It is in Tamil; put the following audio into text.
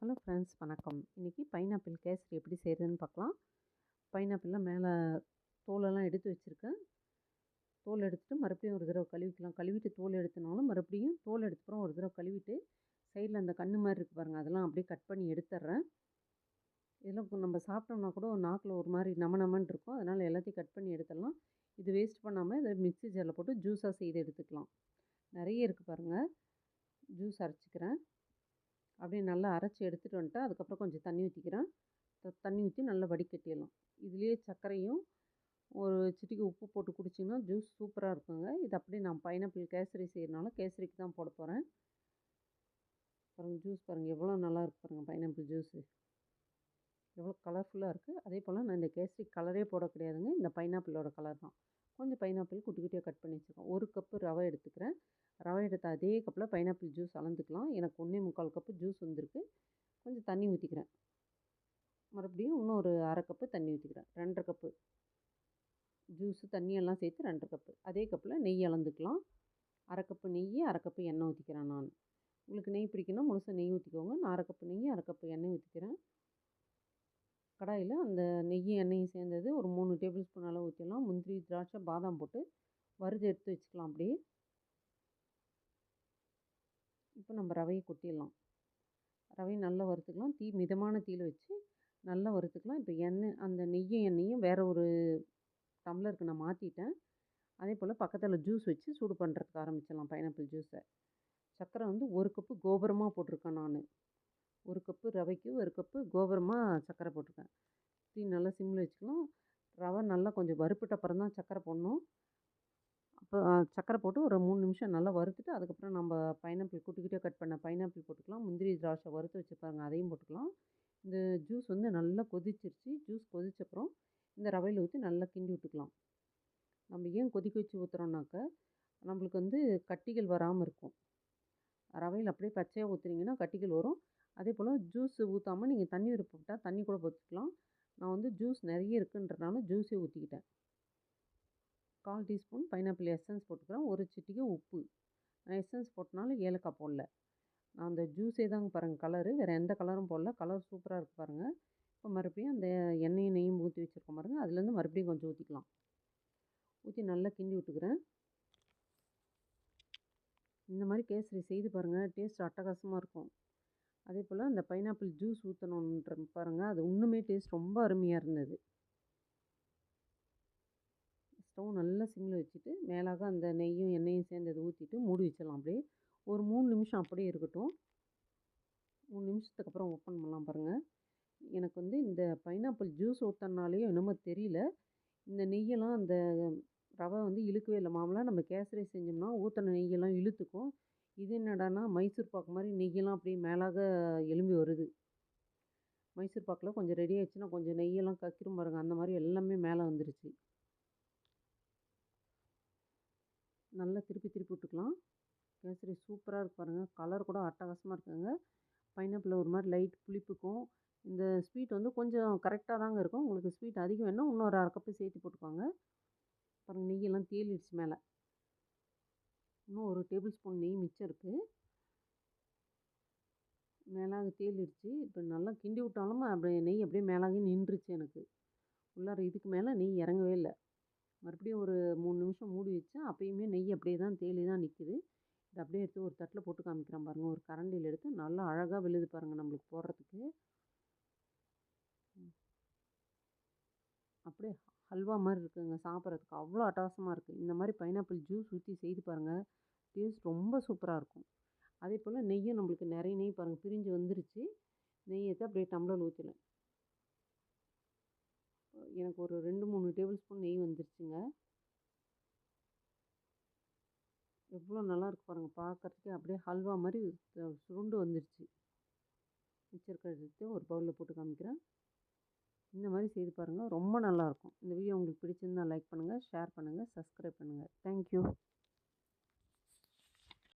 ஹலோ ஃப்ரெண்ட்ஸ் வணக்கம் இன்றைக்கி பைனாப்பிள் கேசரி எப்படி செய்கிறதுன்னு பார்க்கலாம் பைனாப்பிளில் மேலே தோலெல்லாம் எடுத்து வச்சுருக்கேன். தோல் எடுத்துகிட்டு மறுபடியும் ஒரு தடவை கழுவிக்கலாம். கழுவிட்டு தோல் எடுத்தனாலும் மறுபடியும் தோல் எடுத்துப்புறம் ஒரு தடவை கழுவிட்டு சைடில் அந்த கண்ணு மாதிரி இருக்குது பாருங்கள் அதெல்லாம் அப்படியே கட் பண்ணி எடுத்துட்றேன் இதெல்லாம் நம்ம சாப்பிட்டோம்னா கூட நாக்கில் ஒரு மாதிரி நம்ம நமன்னு இருக்கும். அதனால் எல்லாத்தையும் கட் பண்ணி எடுத்துடலாம் இது வேஸ்ட் பண்ணாமல் இதை மிக்ஸி ஜாரில் போட்டு ஜூஸாக செய்து எடுத்துக்கலாம். நிறைய இருக்குது பாருங்கள் ஜூஸ் அரைச்சிக்கிறேன். அப்படியே நல்லா அரைச்சி எடுத்துகிட்டு வந்துட்டு அதுக்கப்புறம் கொஞ்சம் தண்ணி ஊற்றிக்கிறேன் தண்ணி ஊற்றி நல்லா வடிகட்டிடலாம். இதுலேயே சர்க்கரையும் ஒரு சிட்டிக்கு உப்பு போட்டு குடிச்சிங்கன்னா ஜூஸ் சூப்பராக இருக்குங்க. இது அப்படியே நான் பைனாப்பிள் கேசரி செய்கிறனால கேசரிக்கு தான் போட போகிறேன் பாருங்கள் ஜூஸ் பாருங்கள் எவ்வளோ நல்லா இருக்கு பாருங்கள் பைனாப்பிள் ஜூஸு எவ்வளோ கலர்ஃபுல்லாக இருக்குது அதே போல் நான் இந்த கேசரி கலரே போட கிடையாதுங்க. இந்த பைனாப்பிளோட கலர் தான். கொஞ்சம் பைனாப்பிள் குட்டி குட்டியாக கட் பண்ணி வச்சுருக்கேன் ஒரு கப்பு ரவை எடுத்துக்கிறேன். ரவை எடுத்த அதே கப்பில் பைனாப்பிள் ஜூஸ் அளந்துக்கலாம். எனக்கு ஒன்றே முக்கால் கப்பு ஜூஸ் வந்திருக்கு. கொஞ்சம் தண்ணி ஊற்றிக்கிறேன் மறுபடியும் இன்னும் ஒரு அரை கப்பு தண்ணி ஊற்றிக்கிறேன் ரெண்டரை கப்பு ஜூஸு தண்ணியெல்லாம் சேர்த்து ரெண்டரை கப்பு அதே கப்பில் நெய் அளந்துக்கலாம். அரை கப்பு நெய் அரை கப்பு எண்ணெய் ஊற்றிக்கிறேன் நான். உங்களுக்கு நெய் பிடிக்கணும் முழுசாக நெய் ஊற்றிக்கோங்க நான் அரை கப்பு நெய் அரை கப்பு எண்ணெய் ஊற்றிக்கிறேன் கடாயில் அந்த நெய்யும் எண்ணெயும் சேர்ந்தது ஒரு மூணு டேபிள் ஸ்பூன் அளவு ஊற்றிடலாம் முந்திரி திராட்சை பாதாம் போட்டு வறுத்து எடுத்து வச்சுக்கலாம் அப்படியே. இப்போ நம்ம ரவையை கொட்டிடலாம். ரவையை நல்லா வறுத்துக்கலாம். தீ மிதமான தீயில் வச்சு நல்லா வறுத்துக்கலாம். இப்போ எண்ணெய் அந்த நெய்யும் எண்ணெயும் வேறு ஒரு டம்ளருக்கு நான் மாற்றிட்டேன் அதே போல் பக்கத்தில் ஜூஸ் வச்சு சூடு பண்ணுறதுக்கு ஆரம்பிச்சிடலாம் பைனாப்பிள் ஜூஸை சர்க்கரை வந்து ஒரு கப்பு கோபுரமாக போட்டிருக்கேன் நான். ஒரு கப்பு ரவைக்கு ஒரு கப்பு கோபுரமாக சர்க்கரை போட்டிருக்கேன். தீ நல்லா சிம்மில் வச்சுக்கலாம். ரவை நல்லா கொஞ்சம் வறுப்பிட்ட அப்புறம் தான் சர்க்கரை போடணும். அப்போ சர்க்கரை போட்டு ஒரு மூணு நிமிஷம் நல்லா வறுத்துட்டு அதுக்கப்புறம் நம்ம பைனாப்பிள் குட்டி குட்டியாக கட் பண்ண பைனாப்பிள் போட்டுக்கலாம். முந்திரி திராட்சை வறுத்து வச்சு பாருங்கள் அதையும் போட்டுக்கலாம். இந்த ஜூஸ் வந்து நல்லா கொதிச்சிருச்சு. ஜூஸ் கொதிச்சப்புறம் இந்த ரவையில் ஊற்றி நல்லா கிண்டி விட்டுக்கலாம். நம்ம ஏன் கொதிக்க வச்சு ஊற்றுறோம்னாக்க நம்மளுக்கு வந்து கட்டிகள் வராமல் இருக்கும். ரவையில் அப்படியே பச்சையாக ஊற்றுனீங்கன்னா கட்டிகள் வரும். அதே போல் ஜூஸ் ஊற்றாமல் நீங்கள் தண்ணி விருப்பப்பட்டால் தண்ணி கூட ஊற்றிக்கலாம் நான் வந்து ஜூஸ் நிறைய இருக்குன்றனால ஜூஸே ஊற்றிக்கிட்டேன் கால் டீஸ்பூன் பைனாப்பிள் எசன்ஸ் போட்டுக்கிறேன். ஒரு சிட்டிக்கு உப்பு. நான் எசன்ஸ் போட்டனாலும் ஏலக்காய் போடல. நான் அந்த ஜூஸே தாங்க பாருங்கள் கலரு. வேறு எந்த கலரும் போடல. கலர் சூப்பராக இருக்குது பாருங்கள் இப்போ மறுபடியும் அந்த எண்ணெயை நெய்யும் ஊற்றி வச்சுருக்கோம் பாருங்கள் அதுலேருந்து மறுபடியும் கொஞ்சம் ஊற்றிக்கலாம் ஊற்றி நல்லா கிண்டி விட்டுக்கிறேன். இந்த மாதிரி கேசரி செய்து பாருங்கள் டேஸ்ட் அட்டகாசமாக இருக்கும். அதே போல் அந்த பைனாப்பிள் ஜூஸ் ஊற்றணுன்ற பாருங்கள் அது இன்னுமே டேஸ்ட் ரொம்ப அருமையாக இருந்தது. ஸ்டவ் நல்லா சிம்மில் வச்சுட்டு மேலாக அந்த நெய்யும் எண்ணெயும் சேர்ந்து அதை ஊற்றிட்டு மூடி வச்சிடலாம். அப்படியே ஒரு மூணு நிமிஷம் அப்படியே இருக்கட்டும். மூணு நிமிஷத்துக்கு அப்புறம் ஓப்பன் பண்ணலாம் பாருங்கள் எனக்கு வந்து இந்த பைனாப்பிள் ஜூஸ் ஊற்றினாலேயோ என்னமோ தெரியல. இந்த நெய்யெல்லாம் அந்த ரவை வந்து இழுக்கவே இல்லை. மாமலாம் நம்ம கேசரி செஞ்சோம்னா ஊற்றின நெய்யெல்லாம் இழுத்துக்கும். இது என்னடானா மைசூர் பாக்கு மாதிரி நெய்யெல்லாம் அப்படியே மேலாக எலும்பி வருது. மைசூர் பாக்கில் கொஞ்சம் ரெடி ஆயிடுச்சுன்னா கொஞ்சம் நெய்யெல்லாம் கக்கிரும் பாருங்கள் அந்த மாதிரி எல்லாமே மேலே வந்துருச்சு. நல்லா திருப்பி திருப்பி விட்டுக்கலாம். கேசரி சூப்பராக இருக்கு பாருங்கள் கலர் கூட அட்டகாசமாக இருக்குங்க. பைனாப்பிள் ஒரு மாதிரி லைட் புளிப்புக்கும் இந்த ஸ்வீட் வந்து கொஞ்சம் கரெக்டாக தாங்க இருக்கும். உங்களுக்கு ஸ்வீட் அதிகம் வேணும் இன்னொரு அரை கப்பு சேர்த்து போட்டுக்கோங்க. பாருங்கள் நெய்யெல்லாம் தேலிடுச்சு மேலே. இன்னும் ஒரு டேபிள் ஸ்பூன் நெய் மிச்சம் இருக்குது மேலாக தேலிடுச்சு இப்போ நல்லா கிண்டி விட்டாலும் அப்படியே நெய் அப்படியே மேலாகவே நின்றுச்சு எனக்கு. உள்ளார இதுக்கு மேலே நெய் இறங்கவே இல்லை. மறுபடியும் ஒரு மூணு நிமிஷம் மூடி வச்சேன் அப்பயுமே நெய் அப்படியே தான் தேலி தான் நிற்குது இதை அப்படியே எடுத்து ஒரு தட்டில் போட்டு காமிக்கிறேன் பாருங்கள் ஒரு கரண்டியில் எடுத்து நல்லா அழகாக விழுது பாருங்கள் நம்மளுக்கு போடுறதுக்கு. அப்படியே ஹல்வா மாதிரி இருக்குங்க சாப்பிட்றதுக்கு. அவ்வளோ அட்டகாசமாக இருக்குது இந்த மாதிரி பைனாப்பிள் ஜூஸ் ஊற்றி செய்து பாருங்கள் டேஸ்ட் ரொம்ப சூப்பராக இருக்கும். அதே போல் நெய்யும் நம்மளுக்கு நிறைய நெய் பாருங்கள் பிரிஞ்சு வந்துருச்சு. நெய் எடுத்து அப்படியே டம்ளர் ஊற்றினேன் எனக்கு ஒரு ரெண்டு மூணு டேபிள் ஸ்பூன் நெய் வந்துருச்சுங்க. எவ்வளோ நல்லா இருக்கு பாருங்கள் பார்க்குறதுக்கே அப்படியே ஹல்வா மாதிரி சுருண்டு வந்துருச்சு. மிச்சர் ஒரு பவுலில் போட்டு காமிக்கிறேன். இந்த மாதிரி செய்து பாருங்கள் ரொம்ப நல்லாயிருக்கும் இந்த வீடியோ உங்களுக்கு பிடிச்சிருந்தால் லைக் பண்ணுங்கள் ஷேர் பண்ணுங்கள் சப்ஸ்கிரைப் பண்ணுங்கள் தேங்க்யூ